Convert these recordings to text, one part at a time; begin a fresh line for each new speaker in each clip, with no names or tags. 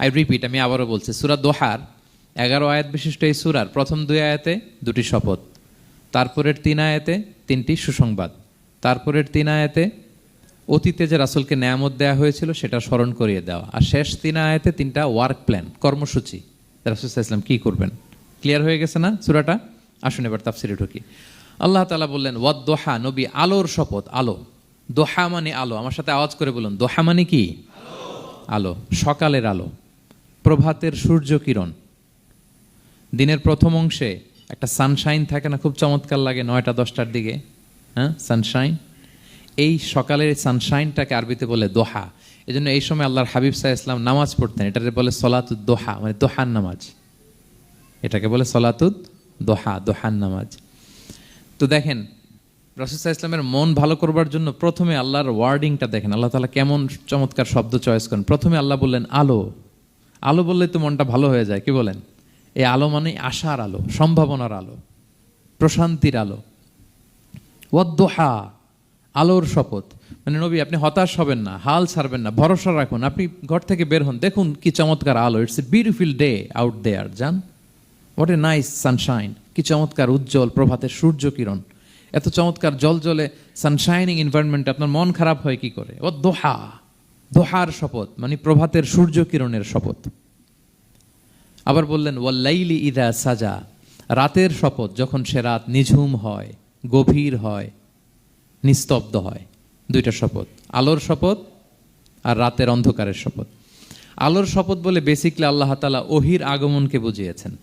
I repeat আমি আবারও বলছি, সুরা দোহার, এগারো আয়াত বিশিষ্ট এই সুরার প্রথম দুই আয়াতে দুটি শপথ, তারপরের তিন আয়াতে তিনটি সুসংবাদ, তারপরের তিন আয়াতে অতীতে যে রাসুলকে নেয়ামত দেওয়া হয়েছিল সেটা স্মরণ করিয়ে দেওয়া, আর শেষ তিন আয়াতে তিনটা ওয়ার্ক প্ল্যান কর্মসূচি। রাসুল ইসলাম কি করবেন? ক্লিয়ার হয়ে গেছে না সুরাটা? আসুন এবার তাফসিরে ঢুকি। আল্লাহ তালা বললেন, ওয়াদ দোহা নবী আলোর শপথ, আলো। দোহা মানে আলো। আমার সাথে আওয়াজ করে বলুন, দোহা মানে কি? আলো, সকালের আলো। প্রভাতের সূর্য কিরণ দিনের প্রথম অংশে একটা সানশাইন থাকে না, খুব চমৎকার লাগে নয়টা, দশটার দিকে হ্যাঁ সানশাইন। এই সকালের সানশাইনটাকে আরবিতে বলে দোহা। এই জন্য এই সময় আল্লাহর হাবিব সাহা ইসলাম নামাজ পড়তেন। এটাকে বলে সলাতুদ দোহা মানে দোহার নামাজ। এটাকে বলে সলাতুদ দোহা, দোহার নামাজ। তো দেখেন রসুল্লাহ ইসলামের মন ভালো করবার জন্য প্রথমে আল্লাহর ওয়ার্ডিংটা দেখেন। আল্লাহ তালা কেমন চমৎকার শব্দ চয়েস করেন। প্রথমে আল্লাহ বললেন, আলো। আলো বললে তো মনটা ভালো হয়ে যায়, কি বলেন? এই আলো মানে আশার আলো, সম্ভাবনার আলো, প্রশান্তির আলো। ওয়াদ্দোহা, আলোর শপথ। মানে নবী, আপনি হতাশ হবেন না, হাল ছাড়বেন না, ভরসা রাখুন। আপনি ঘর থেকে বের হন, দেখুন কি চমৎকার আলো। It's a beautiful day out there যান হোয়াট এ নাইস সানশাইন কি চমৎকার উজ্জ্বল প্রভাতের সূর্য কিরণ এত চমৎকার জল জলে সানশাইনিং এনভায়রনমেন্টে আপনার মন খারাপ হয় কি করে? ও দোহা দোহার শপথ মানে প্রভাতের সূর্য কিরণের শপথ। আবার বললেন, ওয়াল্লাইলি ইদা সাজা রাতের শপথ যখন সে রাত নিঝুম হয়, গভীর হয়, নিস্তব্ধ হয়, দুইটা শপথ। আলোর শপথ আর রাতের অন্ধকারের শপথ। আলোর শপথ বলে বেসিকলি আল্লাহ তালা ওহির আগমনকে বুঝিয়েছেন।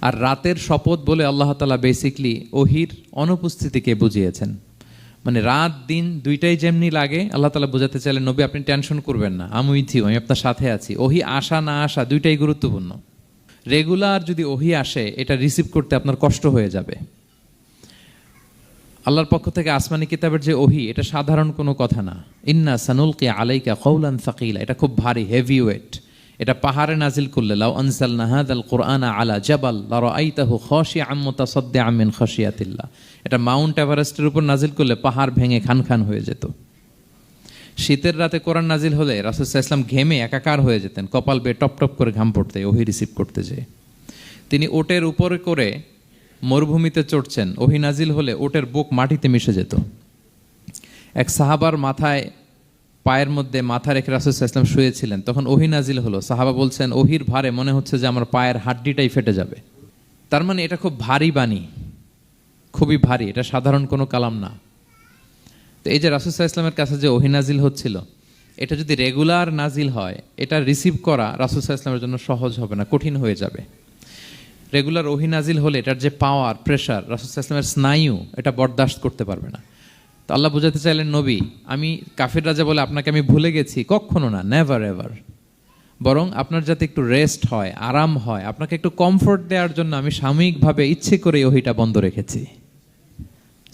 আর রাতের শপথ বলে আল্লাহ তালা বেসিকলি ওহির অনুপস্থিতিকে বুঝিয়েছেন। মানে রাত, দিন দুইটাই যেমনি লাগে, আল্লাহ তালা বোঝাতে চাইলেন, নবী, আপনি টেনশন করবেন না, আমি উইথ ইউ আমি আপনার সাথে আছি। ওহি আসা, না আসা দুইটাই গুরুত্বপূর্ণ। রেগুলার যদি ওহি আসে, এটা রিসিভ করতে আপনার কষ্ট হয়ে যাবে। আল্লাহর পক্ষ থেকে আসমানি কিতাবের যে ওহি, এটা সাধারণ কোনো কথা না। ইন্না সানুলকে আলাইকা কৌলান সাকিলা। এটা খুব ভারী হেভি ওয়েট এটা পাহাড়ে নাজিল করলে, লাউ আনসাল নাহাদ আল কোরআনা আলা জাবাল লার আইতাহু খসি আম্মতা সদ্দে আমিন খসিয়াতিল্লা এটা মাউন্ট এভারেস্টের উপর নাজিল করলে পাহাড় ভেঙে খান খান হয়ে যেত। শীতের রাতে কোরআন নাজিল হলে রাসুসাহ ইসলাম ঘেমে একাকার হয়ে যেতেন, কপাল বেয়ে টপ টপ করে ঘাম পড়তে, ওহি রিসিভ করতে যেয়ে। তিনি ওটের উপরে করে মরুভূমিতে চড়ছেন, ওহি নাজিল হলে ওটের বুক মাটিতে মিশে যেত। এক সাহাবার মাথায় পায়ের মধ্যে মাথা রেখে রাসুল ইসলাম শুয়েছিলেন। তখন ওহি নাজিল হলো। সাহাবা বলছেন, ওহির ভারে মনে হচ্ছে যে আমার পায়ের হাড্ডিটাই ফেটে যাবে। তার মানে এটা খুব ভারী বাণী। খুবই ভারী। এটা সাধারণ কোনো কালাম না। তো এই যে রাসুসাহ ইসলামের কাছে যে ওহি নাজিল হচ্ছিল, এটা যদি রেগুলার নাজিল হয়, এটা রিসিভ করা রাসুসাহ ইসলামের জন্য সহজ হবে না, কঠিন হয়ে যাবে। রেগুলার ওহি নাজিল হলে এটার যে পাওয়ার, প্রেশার রাসুসাহ ইসলামের স্নায়ু, এটা বরদাস্ত করতে পারবে না। আল্লাহ বোঝাতে চাইলেন, নবী, আমি কাফির রাজা বলে আপনাকে আমি ভুলে গেছি, কখনো না নেভার এভার বরং আপনার যাতে একটু রেস্ট হয়, আরাম হয়, আপনাকে একটু কমফোর্ট দেওয়ার জন্য আমি সাময়িকভাবে ইচ্ছে করে ওহিটা বন্ধ রেখেছি।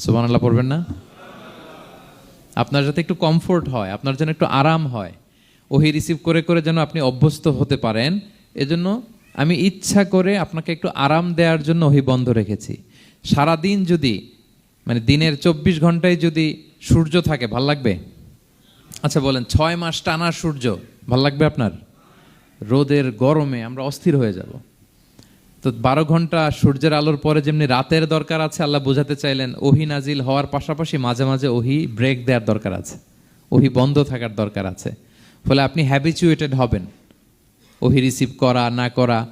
সুবান আল্লাহ পড়বেন না? আপনার যাতে একটু কমফোর্ট হয়, আপনার যেন একটু আরাম হয়, ওহি রিসিভ করে করে যেন আপনি অভ্যস্ত হতে পারেন, এজন্য আমি ইচ্ছা করে আপনাকে একটু আরাম দেওয়ার জন্য ওহি বন্ধ রেখেছি। সারাদিন যদি মানে দিনের চব্বিশ ঘন্টায় যদি সূর্য থাকে, ভালো লাগবে? আচ্ছা বলেন, ছয় মাস টানা সূর্য, ভালো লাগবে আপনার? রোদের গরমে আমরা অস্থির হয়ে যাব। তো বারো ঘণ্টা সূর্যের আলোর পরে যেমনি রাতের দরকার আছে, আল্লাহ বোঝাতে চাইলেন, ওহি নাজিল হওয়ার পাশাপাশি মাঝে মাঝে ওহি ব্রেক দেওয়ার দরকার আছে। ওহি বন্ধ থাকার দরকার আছে। ফলে আপনি হ্যাবিচুয়েটেড হবেন। ওহি রিসিভ করা, না করা,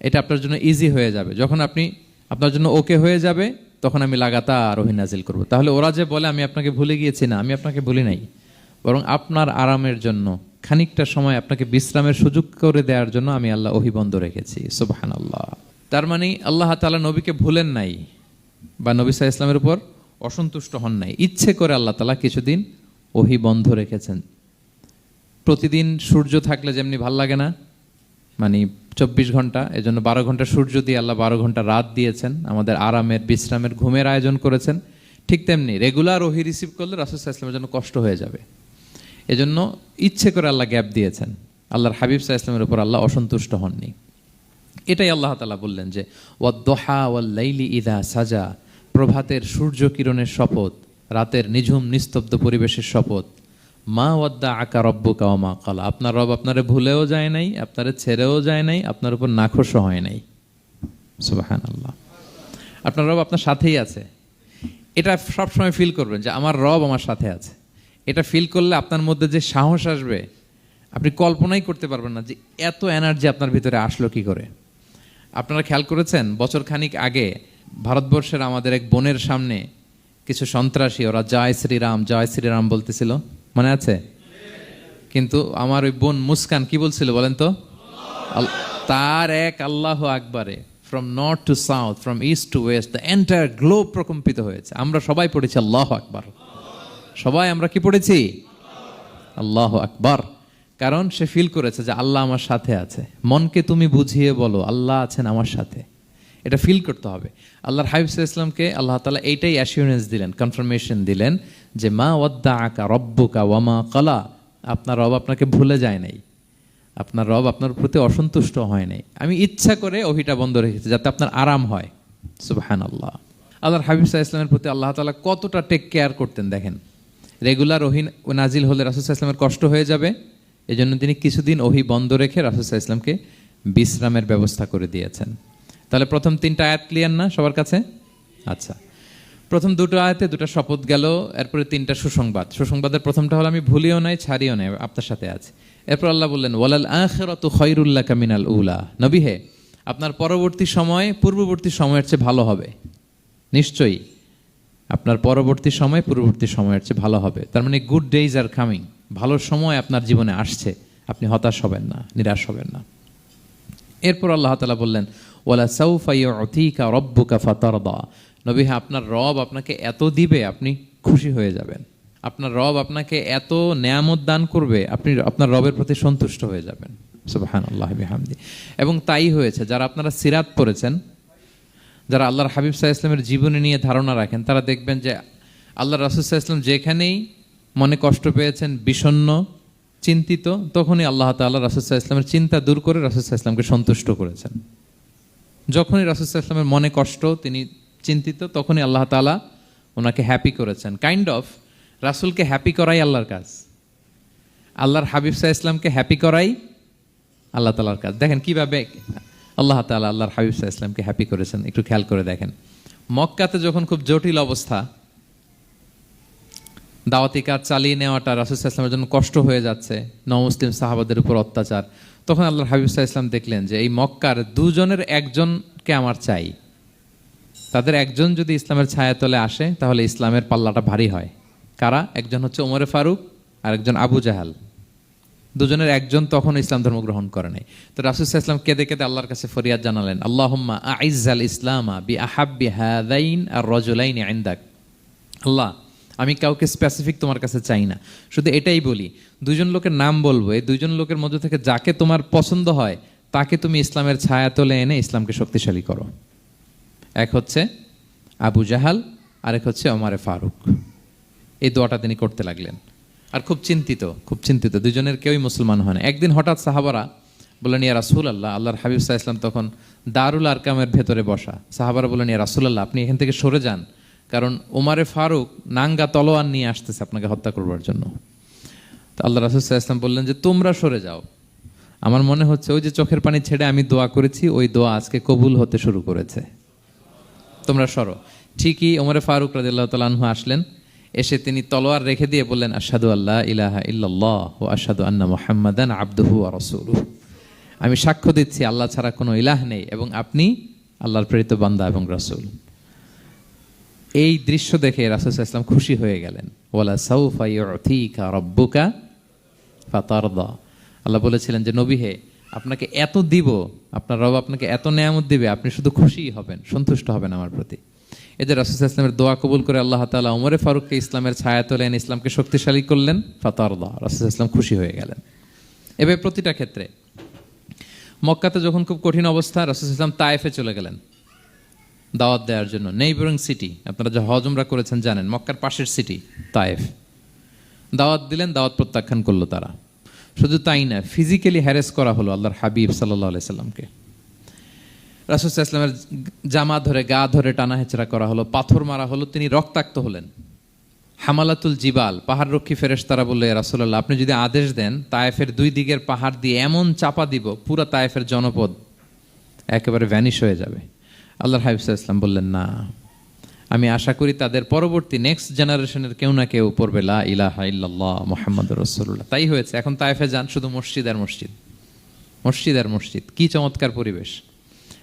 এটা আপনার জন্য ইজি হয়ে যাবে। যখন আপনি, আপনার জন্য ওকে হয়ে যাবে তখন আমি লাগাতার ওহি নাজিল করব। তাহলে ওরা যে বলে, আমি আপনাকে ভুলে গিয়েছি না, আমি আপনাকে ভুলি নাই। বরং আপনার আরামের জন্য, খানিকটা সময় আপনাকে বিশ্রামের সুযোগ করে দেওয়ার জন্য আমি আল্লাহ ওহি বন্ধ রেখেছি। সুবাহান আল্লাহ তার মানে আল্লাহ তালা নবীকে ভুলেন নাই বা নবী সাহা ইসলামের উপর অসন্তুষ্ট হন নাই। ইচ্ছে করে আল্লাহ তালা কিছুদিন ওহি বন্ধ রেখেছেন। প্রতিদিন সূর্য থাকলে যেমনি ভালো লাগে না মানে চব্বিশ ঘণ্টা, এজন্য বারো ঘণ্টা সূর্য দিয়ে আল্লাহ বারো ঘণ্টা রাত দিয়েছেন। আমাদের আরামের, বিশ্রামের ঘুমের আয়োজন করেছেন। ঠিক তেমনি রেগুলার ওহি রিসিভ করলে রাসুল ইসলামের জন্য কষ্ট হয়ে যাবে। এজন্য ইচ্ছে করে আল্লাহ গ্যাপ দিয়েছেন। আল্লাহর হাবিব সাহা ইসলামের উপর আল্লাহ অসন্তুষ্ট হননি। এটাই আল্লাহ তালা বললেন যে, ওয়াদ্দোহা ওয়াল্লাইলি ইদা সাজা প্রভাতের সূর্য কিরণের শপথ, রাতের নিঝুম নিস্তব্ধ পরিবেশের শপথ মা ওয়াদ্দা আকা রব্বু কাও মা কালা। আপনার রব আপনারে ভুলেও যায় নাই, আপনারে ছেড়েও যায় নাই, আপনার উপর নাখোশও হয় নাই। সুবাহান আল্লাহ আপনার রব আপনার সাথেই আছে। এটা সবসময় ফিল করবেন যে আমার রব আমার সাথে আছে। এটা ফিল করলে আপনার মধ্যে যে সাহস আসবে, আপনি কল্পনাই করতে পারবেন না যে এত এনার্জি আপনার ভিতরে আসলো কি করে। আপনারা খেয়াল করেছেন, বছর খানিক আগে ভারতবর্ষের আমাদের এক বোনের সামনে কিছু সন্ত্রাসী, ওরা জয় শ্রীরাম জয় শ্রীরাম বলতেছিল। মনে আছে? কিন্তু আমার ওই বোন মুস্কান কি বলছিল বলেন তো? তার এক আল্লাহ আকবারে from north to south from east to west the entire globe প্রকম্পিত হয়েছে। আমরা সবাই পড়েছি আল্লাহ আকবার। সবাই আমরা কি পড়েছি? আল্লাহ আকবার। কারণ সে ফিল করেছে যে আল্লাহ আমার সাথে আছে। মনকে তুমি বুঝিয়ে বলো, আল্লাহ আছেন আমার সাথে। এটা ফিল করতে হবে। আল্লাহর হাবিব ইসলামকে আল্লাহ তালা এইটাই অ্যাসিউরেন্স দিলেন কনফার্মেশন দিলেন যে মা ওয়াদ্দা আকা রব্বুকা ওয়ামা কলা আপনার রব আপনাকে ভুলে যায় নাই। আপনার রব আপনার প্রতি অসন্তুষ্ট হয় নাই। আমি ইচ্ছা করে ওহিটা বন্ধ রেখেছি যাতে আপনার আরাম হয়। সুবহান আল্লাহ আল্লাহর হাবিব ইসলামের প্রতি আল্লাহ তালা কতটা টেক কেয়ার করতেন দেখেন। রেগুলার ওহি নাজিল হলে রাসুসাহ ইসলামের কষ্ট হয়ে যাবে। এজন্য তিনি কিছুদিন ওহি বন্ধ রেখে রাসুসাহ ইসলামকে বিশ্রামের ব্যবস্থা করে দিয়েছেন। তাহলে প্রথম তিনটা আয়াত ক্লিয়ার না সবার কাছে? আচ্ছা। প্রথম দুটো আয়াতে দুটো শপথ গেল, এরপরে তিনটা সুসংবাদ। সুসংবাদের প্রথমটা হলো, আমি ভুলিও নাই, ছাড়িও নাই, আপনার সাথে আছে। এরপর আল্লাহ বললেন, ওয়ালাল আখিরাতু খৈরুল্লাহ কামিনাল উলা। নবী হে, আপনার পরবর্তী সময় পূর্ববর্তী সময়ের চেয়ে ভালো হবে। নিশ্চয়ই, আপনার পরবর্তী সময় পূর্ববর্তী সময়ের চেয়ে ভালো হবে। তার মানে গুড ডেইজ আর কামিং ভালো সময় আপনার জীবনে আসছে। আপনি হতাশ হবেন না, নিরাশ হবেন না। এরপর আল্লাহ তালা বললেন ওয়ালা সৌফাইকা রব্বুকা ফাতারদা। নবী, আপনার রব আপনাকে এত দিবে, আপনি খুশি হয়ে যাবেন। আপনার রব আপনাকে এত নেয়ামত দান করবে, আপনি আপনার রবের প্রতি সন্তুষ্ট হয়ে যাবেন। সুবাহান আল্লাহ হামদি এবং তাই হয়েছে, যারা আপনারা সিরাত পড়েছেন, যারা আল্লাহর হাবিব সাহা ইসলামের জীবনী নিয়ে ধারণা রাখেন, তারা দেখবেন যে আল্লাহ রাসুল সাহা ইসলাম যেখানেই মনে কষ্ট পেয়েছেন, বিষণ্ণ, চিন্তিত, তখনই আল্লাহ তাল্লাহ রাসুল সাহা ইসলামের চিন্তা দূর করে রাসুল সাহা ইসলামকে সন্তুষ্ট করেছেন। যখনই রাসুল সাহা মনে কষ্ট, তিনি চিন্তিত, তখনই আল্লাহ তালা ওনাকে হ্যাপি করেছেন। কাইন্ড অফ রাসুলকে হ্যাপি করাই আল্লাহর কাজ। আল্লাহর হাবিব সাহা ইসলামকে হ্যাপি করাই আল্লাহ তালার কাজ। দেখেন কীভাবে আল্লাহ তালা আল্লাহর হাবিব সাহা ইসলামকে হ্যাপি করেছেন, একটু খেয়াল করে দেখেন। মক্কাতে যখন খুব জটিল অবস্থা, দাওয়াতি কাজ চালিয়ে নেওয়াটা রাসুল ইসলামের জন্য কষ্ট হয়ে যাচ্ছে, নমুসলিম সাহাবাদের উপর অত্যাচার। তখন আল্লাহর হাবিব সাহা ইসলাম দেখলেন যে এই মক্কার দুজনের একজনকে আমার চাই। তাদের একজন যদি ইসলামের ছায়াতলে আসে, তাহলে ইসলামের পাল্লাটা ভারী হয়। কারা? একজন হচ্ছে ওমরে ফারুক, আর একজন আবু জাহাল। দুজনের একজন তখন ইসলাম ধর্ম গ্রহণ করে নাই। তো রাসুল ইসলাম কেঁদে কেঁদে আল্লাহর কাছে ফরিয়াদ জানালেন, আল্লাহম্মা আইজাল ইসলামা বি আহাব্বি হাদাইন আর রজুলাইন আইন্দাক আল্লাহ আমি কাউকে স্পেসিফিক তোমার কাছে চাই না। শুধু এটাই বলি, দুজন লোকের নাম বলব, এই দুজন লোকের মধ্যে থেকে যাকে তোমার পছন্দ হয়, তাকে তুমি ইসলামের ছায়া তোলে এনে ইসলামকে শক্তিশালী করো। এক হচ্ছে আবু জাহাল, আরেক হচ্ছে ওমারে ফারুক। এই দোয়াটা তিনি করতে লাগলেন। আর খুব চিন্তিত খুব চিন্তিত, দুজনের কেউই মুসলমান হয় না। একদিন হঠাৎ সাহাবারা বললেন, ইয়া রাসুল আল্লাহ আল্লাহর হাবিব সাহা ইসলাম তখন দারুল আরকামের ভেতরে বসা। সাহাবারা বললেন, ইয়া রাসুল আল্লাহ আপনি এখান থেকে সরে যান। কারণ ওমারে ফারুক নাঙ্গা তলোয়ার নিয়ে আসতেছে আপনাকে হত্যা করবার জন্য। তো আল্লাহ রাসুল সাহা ইসলাম বললেন যে, তোমরা সরে যাও। আমার মনে হচ্ছে ওই যে চোখের পানি ছেড়ে আমি দোয়া করেছি, ওই দোয়া আজকে কবুল হতে শুরু করেছে। তোমরা সরো। ঠিকই ওমরে ফারুক রাদিল্লাহ তালাহু আসলেন, এসে তিনি তলোয়ার রেখে দিয়ে বললেন আসাদু আল্লাহ ইলাহা ইল্লাল্লাহ ও আসাদু আন্না মোহাম্মদান আব্দুহু আর আমি সাক্ষ্য দিচ্ছি, আল্লাহ ছাড়া কোনো ইলাহ নেই এবং আপনি আল্লাহর প্রেরিত বান্দা এবং রসুল। এই দৃশ্য দেখে রাসুল ইসলাম খুশি হয়ে গেলেন। ওয়ালা সাউফা ইউতিকা রব্বুকা ফাতারদা। আল্লাহ বলেছিলেন যে, নবী হে, আপনাকে এত দিব, আপনার রব আপনাকে এত নেয়ামত দিবে, আপনি শুধু খুশিই হবেন, সন্তুষ্ট হবেন আমার প্রতি। এই যে রাসুল ইসলামের দোয়া কবুল করে আল্লাহ তালা উমরে ফারুককে ইসলামের ছায়া তোলেন ইসলামকে শক্তিশালী করলেন, ফাতারদা, রাসুল ইসলাম খুশি হয়ে গেলেন। এবার প্রতিটা ক্ষেত্রে, মক্কাতে যখন খুব কঠিন অবস্থা, রাসুল ইসলাম তায়েফে চলে গেলেন। দাওয়াত দেওয়ার জন্য। নেইবরিং সিটি আপনারা যে হজমরা করেছেন জানেন, মক্কার পাশের সিটি তায়েফ দাওয়াত দিলেন, দাওয়াত প্রত্যাখ্যান করল তারা। শুধু তাই না ফিজিক্যালি হ্যারেস করা হলো আল্লাহর হাবিব সাল্লাহ সাল্লামকে। রাসুল ইসলামের জামা ধরে, গা ধরে টানা হেচড়া করা হলো, পাথর মারা হলো, তিনি রক্তাক্ত হলেন। হামালাতুল জিবাল পাহাড় রক্ষী ফেরেশ তারা বলল রাসুল্লাহ আপনি যদি আদেশ দেন, তায়েফের দুই দিকের পাহাড় দিয়ে এমন চাপা দিব, পুরা তায়েফের জনপদ একেবারে ভ্যানিশ হয়ে যাবে। আল্লাহ হাবিবসা ইসলাম বললেন, না, আমি আশা করি তাদের পরবর্তী নেক্সট জেনারেশনের কেউ না কেউ পড়বে, লা ইলাহা ইল্লাল্লাহ মোহাম্মদ রসুল্লাহ তাই হয়েছে। এখন তায়েফে যান শুধু মসজিদ আর মসজিদ। মসজিদ আর মসজিদ, কি চমৎকার পরিবেশ।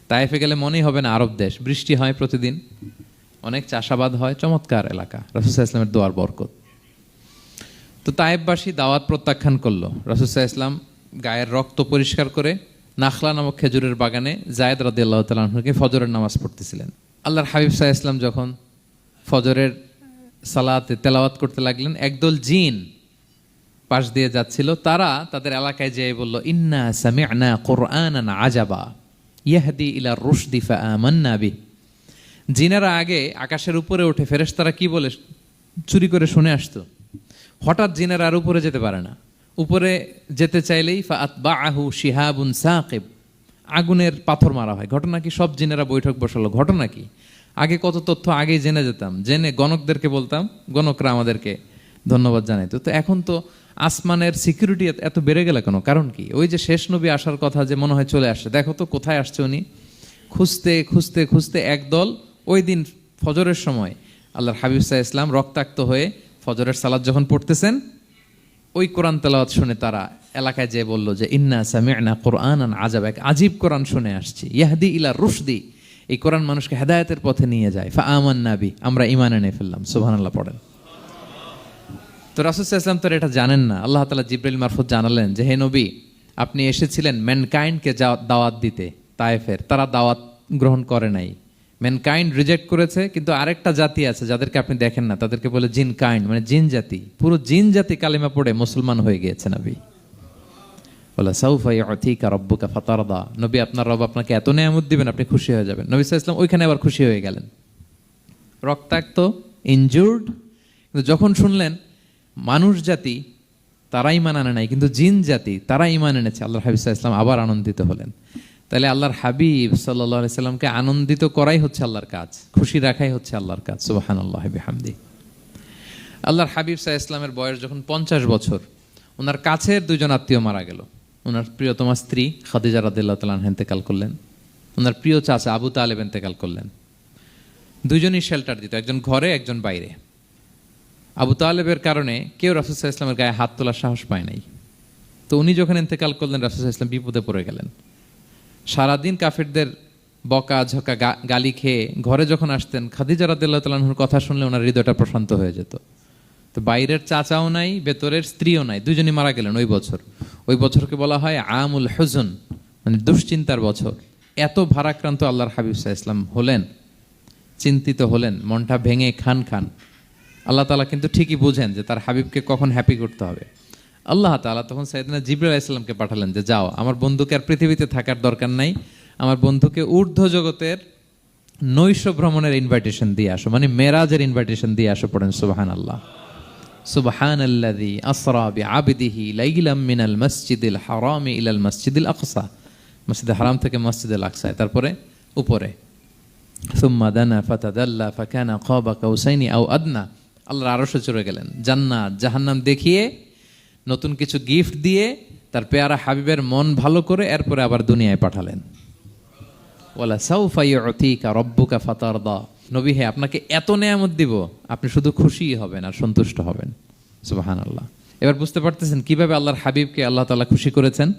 তায়েফে গেলে মনেই হবে না আরব দেশ। বৃষ্টি হয় প্রতিদিন, অনেক চাষাবাদ হয়, চমৎকার এলাকা। রাসুসাহ ইসলামের দোয়ার বরকত। তো তায়েববাসী দাওয়াত প্রত্যাখ্যান করল। রাসুসাহ ইসলাম গায়ের রক্ত পরিষ্কার করে নাখলা নামক খেজুরের বাগানে জায়দ রাদি আল্লাহ তালকে ফজরের নামাজ পড়তেছিলেন। আল্লাহর হাবিব সাহা ইসলাম যখন ফজরের সালাতে তেলাওয়াত করতে লাগলেন, একদল জিন পাশ দিয়ে যাচ্ছিল। তারা তাদের এলাকায় যেয়ে বলল, ইন্না সামি'না কোরআনান আজাবা, ইয়াহদি ইলা রুশদি ফাআমান্না বি জিনেরা আগে আকাশের উপরে উঠে ফেরেশতারা কি বলে চুরি করে শুনে আসতো। হঠাৎ জিনেরা আর উপরে যেতে পারে না। উপরে যেতে চাইলেই আহু শিহাবুন সাকিব, আগুনের পাথর মারা হয়। ঘটনা কি? সব জিনেরা বৈঠক বসালো। ঘটনা কি? আগে কত তথ্য আগেই জেনে যেতাম। জেনে গণকদেরকে বলতাম, গণকরা আমাদেরকে ধন্যবাদ জানাইতো। তো এখন তো আসমানের সিকিউরিটি এত বেড়ে গেল কেন? কারণ কি? ওই যে শেষ নবী আসার কথা যে মনে হয় চলে আসছে। দেখো তো কোথায় আসছে উনি। খুঁজতে খুঁজতে খুঁজতে একদল ওই দিন ফজরের সময় আল্লাহর হাবিব ইসলাম রক্তাক্ত হয়ে ফজরের সালাদ যখন পড়তেছেন ওই কোরআন তেলাওয়াত শুনে তারা এলাকায় যেয়ে বলল যে, ইন্না সামি'না কোরআন আজাব এক আজীব কোরআন শুনে আসছি। ইয়াহদি ইলা রুশদি। এই কোরআন মানুষকে হেদায়তের পথে নিয়ে যায়। ফা আমান নাবি আমরা ইমান এনে ফেললাম। সুবহানাল্লাহ, পড়েন। তো রাসুসাহ ইসলাম তো এটা জানেন না। আল্লাহ তালা জিব্রাইল মারফত জানালেন যে, হে নবী, আপনি এসেছিলেন ম্যানকাইন্ডকে দাওয়াত দিতে, তায়েফের। তারা দাওয়াত গ্রহণ করে নাই। ম্যানকাইন্ড রিজেক্ট করেছে, কিন্তু আরেকটা জাতি আছে যাদেরকে আপনি দেখেন না, তাদেরকে বলে জিন কাইন্ড মানে জিন জাতি। পুরো জিন জাতি কালিমা পড়ে মুসলমান হয়ে গিয়েছে নবী। বলে সাউফাই অথিকা রব্বুকা ফাতারদা। নবী, আপনার রব আপনাকে এত নেয়ামত দিবেন, আপনি খুশি হয়ে যাবেন। নবী আলাইহি ওইখানে আবার খুশি হয়ে গেলেন। রক্তাক্ত ইনজুর্ড কিন্তু যখন শুনলেন, মানুষ জাতি, তারা ইমান আনে নাই, কিন্তু জিন জাতি, তারা ইমান এনেছে আল্লাহ সাল্লাল্লাহু ইসলাম আবার আনন্দিত হলেন। তাহলে আল্লাহর হাবিব সাল্লাহ সাল্লামকে আনন্দিত করাই হচ্ছে আল্লাহর কাজ, খুশি রাখাই হচ্ছে আল্লাহর কাজ। সুবাহান আল্লাহ হামদি আল্লাহর হাবিব সাহা ইসলামের বয়স যখন পঞ্চাশ বছর, ওনার কাছের দুজন আত্মীয় মারা গেল। ওনার প্রিয়তমা স্ত্রী খাদিজা রাদিল্লাহ তালান হেন্তেকাল করলেন। ওনার প্রিয় চাচা আবু তালেব এন্তেকাল করলেন। দুজনই শেল্টার দিত, একজন ঘরে, একজন বাইরে। আবু তালেবের কারণে কেউ রাসুসাহ ইসলামের গায়ে হাত তোলার সাহস পায় নাই। তো উনি যখন এন্তেকাল করলেন রাসুসাহ ইসলাম বিপদে পড়ে গেলেন। সারাদিন কাফেরদের বকা, ঝকা গালি খেয়ে ঘরে যখন আসতেন, খাদিজা রাদিল্লাহ কথা শুনলে ওনার হৃদয়টা প্রশান্ত হয়ে যেত। তো বাইরের চাচাও নাই, ভেতরের স্ত্রীও নাই, দুজনই মারা গেলেন ওই বছর। ওই বছরকে বলা হয় আমুল হুজন মানে দুশ্চিন্তার বছর। এত ভারাক্রান্ত আল্লাহর হাবিব সাহা ইসলাম হলেন, চিন্তিত হলেন, মনটা ভেঙে খান খান। আল্লাহ তালা কিন্তু ঠিকই বুঝেন যে তার হাবিবকে কখন হ্যাপি করতে হবে। আল্লাহ তালা তখন সাইদিনা জিবরুল ইসলামকে পাঠালেন যে, যাও, আমার বন্ধুকে আর পৃথিবীতে থাকার দরকার নাই। আমার বন্ধুকে ঊর্ধ্ব জগতের নৈশ ভ্রমণের ইনভাইটেশন দিয়ে আসো মানে মেরাজের ইনভাইটেশন দিয়ে আসো পড়েন সুবাহান আল্লাহ সুবহান আল্লাদি আসরা বি আবিদিহি লাইলাম মিনাল মসজিদিল হারামি ইলাল মসজিদিল আকসা। মসজিদ হারাম থেকে মসজিদুল আকসায়, তারপরে উপরে। সুম্মা দানা ফাতাদাল্লা ফাকানা খাবা কাউসাইনি আও আদনা। আল্লাহর আরশে চড়ে গেলেন। জান্নাত, জাহান্নাম দেখিয়ে নতুন কিছু গিফট দিয়ে তার পেয়ারা হাবিবের মন ভালো করে এরপরে আবার দুনিয়ায় পাঠালেন। ওলা সাউফাই অতিকা রব্বুকা ফাতারদা। নবী, হে, আপনাকে এত নেয়ামত দিব, আপনি শুধু খুশিই হবেন আর সন্তুষ্ট হবেন। সুবাহান আল্লাহ এবার বুঝতে পারতেছেন কীভাবে আল্লাহর হাবিবকে আল্লাহ তালা খুশি করেছেন?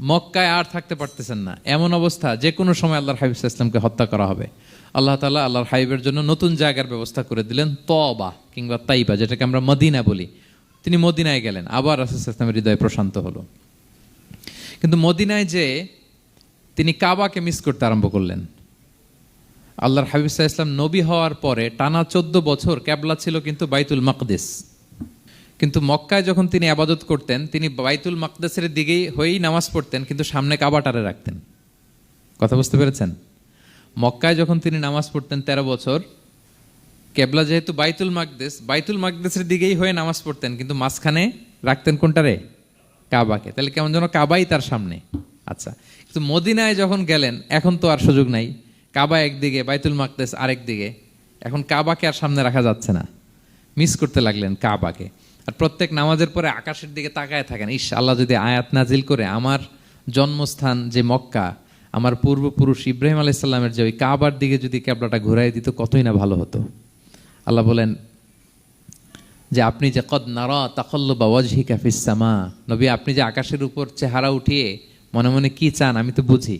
মক্কায় আর থাকতে পারতেছেন না। এমন অবস্থা যে কোনো সময় আল্লাহর হাবিব ইসলামকে হত্যা করা হবে। আল্লাহ তালা আল্লাহর হাবিবের জন্য নতুন জায়গার ব্যবস্থা করে দিলেন তবা কিংবা তাইবা, যেটাকে আমরা মদিনা বলি। তিনি মদিনায় গেলেন। আবার রাসুল ইসলামের হৃদয় প্রশান্ত হলো। কিন্তু মদিনায় যে তিনি কাবাকে মিস করতে আরম্ভ করলেন। আল্লাহর হাবিব ইসলাম নবী হওয়ার পরে টানা চোদ্দ বছর ক্যাবলা ছিল কিন্তু বাইতুল মাকদেস। কিন্তু মক্কায় যখন তিনি আবাদত করতেন, তিনি বাইতুল মাকদেসের দিকেই হয়েই নামাজ পড়তেন, কিন্তু সামনে কাবাটারে রাখতেন। কথা বুঝতে পেরেছেন? মক্কায় যখন তিনি নামাজ পড়তেন তেরো বছর কেবলা যেহেতু বাইতুল মাকদেস, বাইতুল মাকদেসের দিকেই হয়ে নামাজ পড়তেন, কিন্তু মাঝখানে রাখতেন কোনটারে কাবাকে। তাহলে কেমন যেন কাবাই তার সামনে। আচ্ছা কিন্তু মদিনায় যখন গেলেন, এখন তো আর সুযোগ নাই। কাবা একদিকে, বাইতুল মাকদেস আরেক দিকে। এখন কাবাকে আর সামনে রাখা যাচ্ছে না। মিস করতে লাগলেন কাবাকে। আর প্রত্যেক নামাজের পরে আকাশের দিকে তাকায় থাকেন। ইস, আল্লাহ যদি আয়াত নাজিল করে, আমার জন্মস্থান যে মক্কা, আমার পূর্বপুরুষ ইব্রাহিম আলাইসাল্লামের যে ওই কাবার দিকে যদি ক্যাবলাটা ঘুরাই দিত, কতই না ভালো হতো। আল্লাহ বলেন যে আপনি যে কদ নারা তাকল্লবা ওয়াজহি কাফিসামা নবী আপনি যে আকাশের উপর চেহারা উঠিয়ে মনে মনে কি চান আমি তো বুঝি।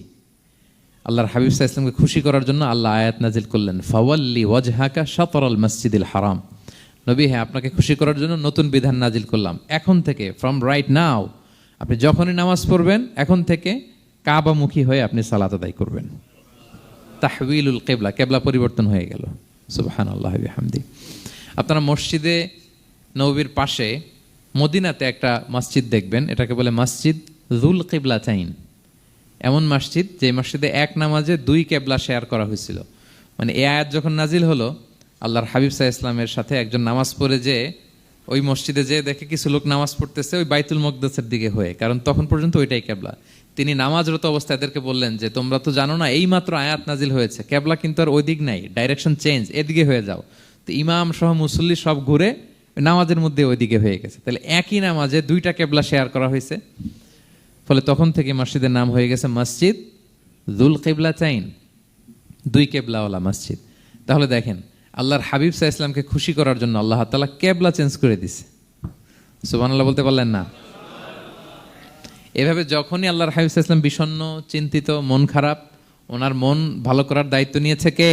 আল্লাহর হাবিব সাহা ইসলামকে খুশি করার জন্য আল্লাহ আয়াত নাজিল করলেন, ফাওয়াল্লি ওয়াজহাকা সতরল মসজিদুল হারাম। নবী হ্যাঁ আপনাকে খুশি করার জন্য নতুন বিধান নাজিল করলাম। এখন থেকে ফ্রম রাইট নাও আপনি যখনই নামাজ পড়বেন, এখন থেকে কাবামুখী হয়ে আপনি সালাত আদায় করবেন। তাহবিলুল কেবলা কেবলা পরিবর্তন হয়ে গেল। সুবাহান আল্লাহ হামদি আপনারা মসজিদে, নবীর পাশে, মদিনাতে একটা মসজিদ দেখবেন, এটাকে বলে মসজিদ জুল কেবলা চাইন এমন মসজিদ, যে মসজিদে এক নামাজে দুই কেবলা শেয়ার করা হয়েছিল। মানে এ আয়াত যখন নাজিল হলো, আল্লাহর হাবিব সাহা ইসলামের সাথে একজন নামাজ পড়ে যে, ওই মসজিদে যেয়ে দেখে কিছু লোক নামাজ পড়তেছে, ওই বাইতুল মকদাসের দিকে হয়ে। কারণ তখন পর্যন্ত ওইটাই কেবলা। তিনি নামাজরত অবস্থায় এদেরকে বললেন যে, তোমরা তো জানো না এই মাত্র আয়াত নাজিল হয়েছে। কেবলা কিন্তু আর ওই দিক নাই। ডাইরেকশন চেঞ্জ এদিকে হয়ে যাও। তো ইমাম সহ মুসল্লি সব ঘুরে নামাজের মধ্যে ওইদিকে হয়ে গেছে। তাহলে একই নামাজে দুইটা কেবলা শেয়ার করা হয়েছে। ফলে তখন থেকে মসজিদের নাম হয়ে গেছে মসজিদ দুল কেবলা চাইন দুই কেবলাওয়ালা মসজিদ। তাহলে দেখেন, আল্লাহর হাবিব সাহা ইসলামকে খুশি করার জন্য আল্লাহ তালা কেবলা চেঞ্জ করে দিছে। সুবান আল্লাহ বলতে পারলেন না। এভাবে যখনই আল্লাহর সাহা ইসলাম বিষণ্ণ, চিন্তিত, মন খারাপ, ওনার মন ভালো করার দায়িত্ব নিয়েছে কে?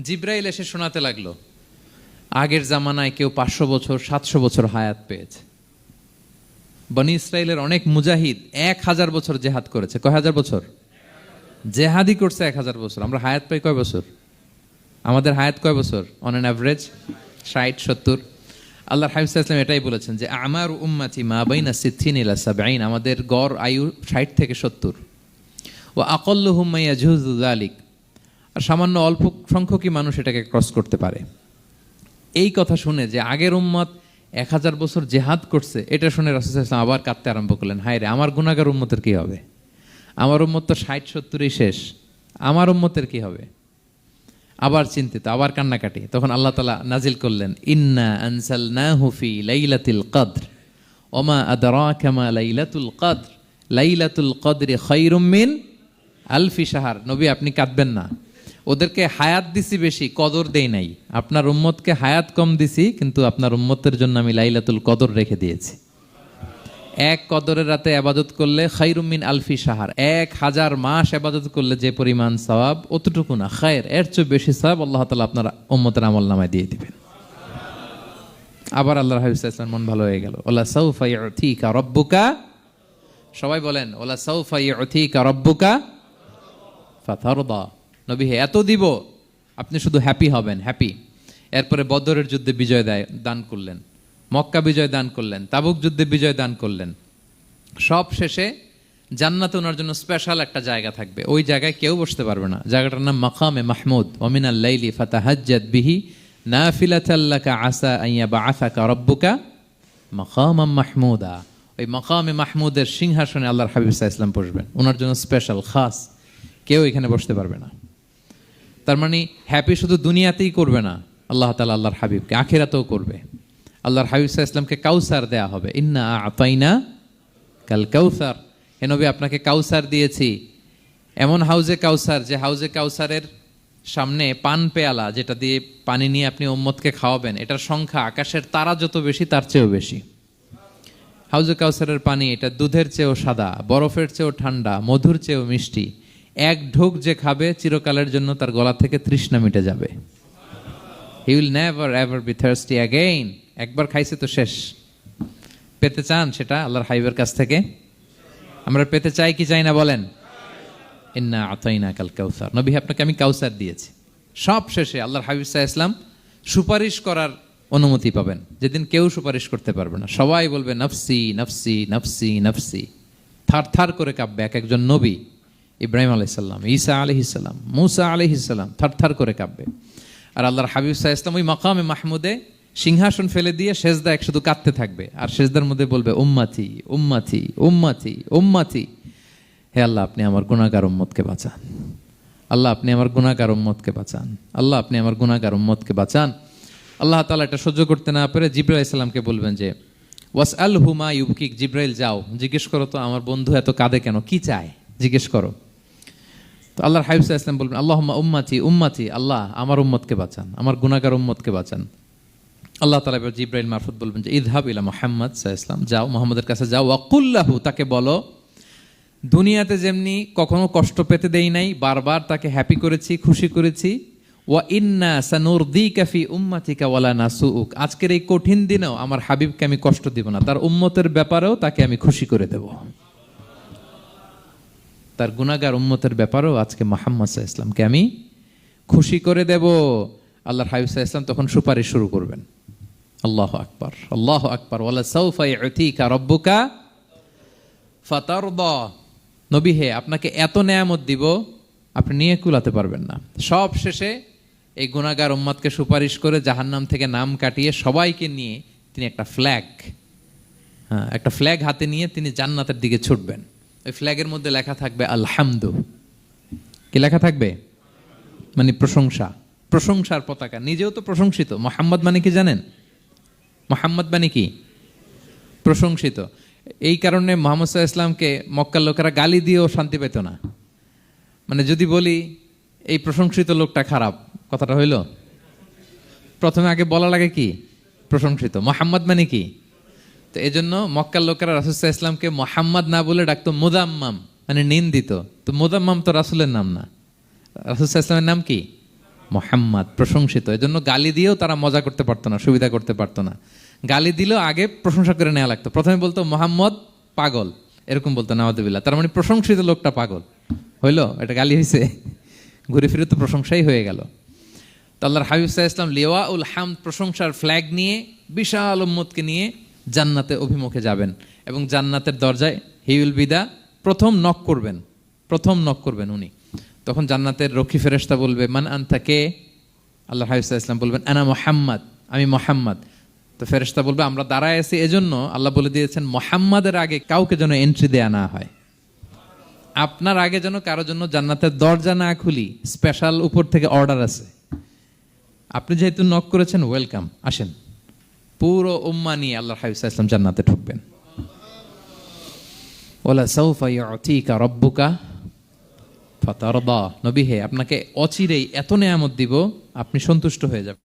জিব্রাইল এসে শোনাতে লাগল, আগের জামানায় কেউ পাঁচশো বছর, সাতশো বছর হায়াত পেয়েছে। বনি ইসরায়েলের অনেক মুজাহিদ এক হাজার বছর জেহাদ করেছে। কয় হাজার বছর? জেহাদি করছে এক হাজার বছর। আমরা হায়াত পাই কয় বছর? আমাদের হায়াত কয় বছর? অন অ্যান অ্যাভারেজ ষাট, সত্তর। আল্লাহ ইসলাম এটাই বলেছেন যে, আমার উম্মাতি মা বাইনা সিদ্ধিন ইলা সাবাইন আমাদের গড় আয়ু ষাট থেকে সত্তর। ও আকল্ল হুম্মাইয়া জুহুদ আলিক আর সামান্য অল্প সংখ্যকই মানুষ এটাকে ক্রস করতে পারে। এই কথা শুনে যে, আগের উম্মত এক হাজার বছর জেহাদ করছে, এটা শুনে রাসুলাম আবার কাঁদতে আরম্ভ করলেন। হায় রে, আমার গুণাগার উম্মতের কী হবে? আমার উম্মত তো ষাট, সত্তরই শেষ। আমার উম্মতের কী হবে? আবার চিন্তিত, আবার কান্নাকাটি। তখন আল্লাহ তালা নাজিল করলেন, ইন্না আনসাল না হুফি লাইলাতিল কদ্র, ওমা আদরা কামা লাইলাতুল কদ্র, লাইলাতুল কদরে খৈরুম মিন আলফি সাহার নবী, আপনি কাঁদবেন না। ওদেরকে হায়াত দিছি বেশি, কদর দেই নাই। আপনার উম্মতকে হায়াত কম দিছি, কিন্তু আপনার উম্মতের জন্য আমি লাইলাতুল কদর রেখে দিয়েছি। এক কদরের রাতে আবাদত করলে খাইরুমিন আলফি সাহার এক হাজার মাস আবাদত করলে যে পরিমাণ সওয়াব, অতটুকু না। খায়ের, এর চেয়ে বেশি সওয়াব আল্লাহ তালা আপনার উম্মতের আমল নামায় দিয়ে দিবেন। আবার আল্লাহ হাবিব মন ভালো হয়ে গেল। ওলা সৌফা ইউথিকা রব্বুকা? সবাই বলেন, ওলা সৌফা ইউথিকা রব্বুকা ফাথারদা নবী হে, এত দিব, আপনি শুধু হ্যাপি হবেন হ্যাপি এরপরে বদরের যুদ্ধে বিজয় দেয়, দান করলেন। মক্কা বিজয় দান করলেন, তাবুক যুদ্ধে বিজয় দান করলেন। সব শেষে জান্নাত ওনার জন্য স্পেশাল একটা জায়গা থাকবে। ওই জায়গায় কেউ বসতে পারবে না। জায়গাটার নাম মাকামে মাহমুদ। ওমিন আল্লাইলি ফাতাহাজ্জাদ বিহি নাফিলাতাল্লাকা আসা আইয়া বা আসাকা রব্বুকা মাকাম মাহমুদা। ওই মাকামে মাহমুদের সিংহাসনে আল্লাহর হাবিব ইসলাম বসবেন। ওনার জন্য স্পেশাল খাস। কেউ এখানে বসতে পারবে না। তার মানে হ্যাপি শুধু দুনিয়াতেই করবে না, আল্লাহ তালা আল্লাহর হাবিবকে। আখেরাতেও করবে। আল্লাহর হাবিব ইসলামকে কাউসার দেয়া হবে। ইন্না আতাইনা কাল কাউসার। এ নবী, আপনাকে কাউসার দিয়েছি। এমন হাউজে কাউসার, যে হাউজে কাউসারের সামনে পান পেয়ালা, যেটা দিয়ে পানি নিয়ে আপনি ওম্মদকে খাওয়াবেন, এটার সংখ্যা আকাশের তারা যত বেশি, তার চেয়েও বেশি। হাউজে কাউসারের পানি, এটা দুধের চেয়েও সাদা, বরফের চেয়েও ঠান্ডা, মধুর চেয়েও মিষ্টি। এক ঢোক যে খাবে, চিরকালের জন্য তার গলা থেকে তৃষ্ণা মিটে যাবে। He will never ever be thirsty again একবার খাইছে তো শেষ। পেতে চান সেটা আল্লাহর হাইবের কাছ থেকে? আমরা পেতে চাই কি চাই না বলেন? ইন্না আতাইনা কাল কাউসার। নবী, আপনাকে আমি কাউসার দিয়েছি। সব শেষে আল্লাহর হাবিব সাহা ইসলাম সুপারিশ করার অনুমতি পাবেন। যেদিন কেউ সুপারিশ করতে পারবে না। সবাই বলবে, নফসি নফসি নফসি নফসি। থার থার করে কাঁপবে এক একজন নবী। ইব্রাহিম আলাইসাল্লাম ঈসা আলহিসাল্লাম মুসা আলহিসাল্লাম থার থার করে কাঁপবে। আর আল্লাহর হাবিব সাহা ইসলাম ওই মাকামে মাহমুদে সিংহাসন ফেলে দিয়ে সেজদা এক শুধু কাঁদতে থাকবে। আর সেজদার মধ্যে বলবে উম্মাথি উম্মাথি উম্মাথি উম্মাথি হে আল্লাহ, আপনি আমার গুণাগার উম্মতকে বাঁচান। আল্লাহ, আপনি আমার গুণাগার উম্মতকে বাঁচান। আল্লাহ, আপনি আমার গুণাগার উম্মতকে বাঁচান। আল্লাহ তালা এটা সহ্য করতে না পেরে জিব্রাইল ইসলামকে বলবেন যে ওয়াস আল হুমা ইউকিক জিব্রাইল, যাও। জিজ্ঞেস করো তো, আমার বন্ধু এত কাঁদে কেন? কি চায়? জিজ্ঞেস করো। তো আল্লাহর আলাইহি ইসলাম বলবেন আল্লাহ উম্মাতি উম্মাতি। আল্লাহ, আমার উম্মতকে বাঁচান, আমার গুনাগার উম্মতকে বাঁচান। আল্লাহ তালা এবার জিব্রাইল মারফত বলবেন যে ইদহাব ইলা মোহাম্মদ সাহা ইসলাম যাও মোহাম্মদের কাছে যাও। ওয়াকুল্লাহু তাকে বলো, দুনিয়াতে যেমনি কখনো কষ্ট পেতে দেই নাই, বারবার তাকে হ্যাপি করেছি, খুশি করেছি। ওয়া ইন্না সানুরদি কাফি উম্মাতিকা ওয়ালা নাসুউক। আজকের এই কঠিন দিনেও আমার হাবিবকে আমি কষ্ট দিব না। তার উম্মতের ব্যাপারেও তাকে আমি খুশি করে দেব। তার গুনাগার উম্মতের ব্যাপারেও আজকে মোহাম্মদ সাহা ইসলামকে আমি খুশি করে দেব। আল্লাহর হাবিব সাহা ইসলাম তখন সুপারিশ শুরু করবেন। আল্লাহ আকবার আল্লাহ আকবার। ওয়ালা সৌফা ইউতিকা রব্বুকা ফাতারদা। নবী হে, আপনাকে এত নেয়ামত দিব, আপনি নিয়ে কুলাতে পারবেন না। সব শেষে এই গুণাগার উম্মাদকে সুপারিশ করে জাহান্নাম থেকে নাম কাটিয়ে সবাইকে নিয়ে তিনি একটা ফ্ল্যাগ হ্যাঁ একটা ফ্ল্যাগ হাতে নিয়ে তিনি জান্নাতের দিকে ছুটবেন। ওই ফ্ল্যাগের মধ্যে লেখা থাকবে, আলহামদু। কি লেখা থাকবে? মানে প্রশংসা। প্রশংসার পতাকা। নিজেও তো প্রশংসিত। মোহাম্মদ মানে কি জানেন? মোহাম্মদ মানে কি? প্রশংসিত। এই কারণে মোহাম্মদ সাহা ইসলামকে মক্কার লোকেরা গালি দিয়েও শান্তি পেত না। মানে যদি বলি, এই প্রশংসিত লোকটা খারাপ, কথাটা হইল? প্রথমে আগে বলা লাগে কি? প্রশংসিত। মোহাম্মদ মানে কি? তো এই জন্য মক্কার লোকেরা রাসুসাহ ইসলামকে মোহাম্মদ না বলে ডাকতো মুদাম্মাম মানে নিন্দিত। তো মুদাম্মাম তো রাসুলের নাম না। রাসুসাহ ইসলামের নাম কি? মোহাম্মদ। প্রশংসিত। এই জন্য গালি দিয়েও তারা মজা করতে পারতো না, সুবিধা করতে পারতো না। গালি দিলেও আগে প্রশংসা করে নেওয়া লাগতো। প্রথমে বলতো, মোহাম্মদ পাগল। এরকম বলতো নওয়াদুবিল্লাহ তার মানে প্রশংসিত লোকটা পাগল। হইল, এটা গালি হয়েছে ঘুরে ফিরে তো প্রশংসাই হয়ে গেল। তো আল্লাহর হাবিব সাহা ইসলাম লিওয়া উল হাম প্রশংসার ফ্ল্যাগ নিয়ে, বিশাল উম্মতকে নিয়ে জান্নাতে অভিমুখে যাবেন। এবং জান্নাতের দরজায় হি উইল বিদা প্রথম নক করবেন। প্রথম নক করবেন উনি। তখন জান্নাতের রক্ষী ফেরেস্তা বলবে, মান আনতা কে? আল্লাহ হাবিব সাহা ইসলাম বলবেন, আনা মোহাম্মদ। আমি মোহাম্মদ। তো ফেরেস্তা বলবে, আমরা দাঁড়ায় আছি এজন্য আল্লাহ বলে দিয়েছেন, মোহাম্মদের আগে কাউকে যেন এন্ট্রি দেয়া না হয়। আপনার আগে যেন কারও জন্য জান্নাতের দরজা না খুলি স্পেশাল উপর থেকে অর্ডার আছে। আপনি যেহেতু নক করেছেন ওয়েলকাম আসেন। পুরো উম্মা নিয়ে আল্লাহ হাবিব ইসলাম জান্নাতে ঢুকবেন। ওলা সৌফা ইউতিকা রব্বুকা ফাতারদা। নবী হে, আপনাকে অচিরেই এত নেয়ামত দিব, আপনি সন্তুষ্ট হয়ে যাবেন।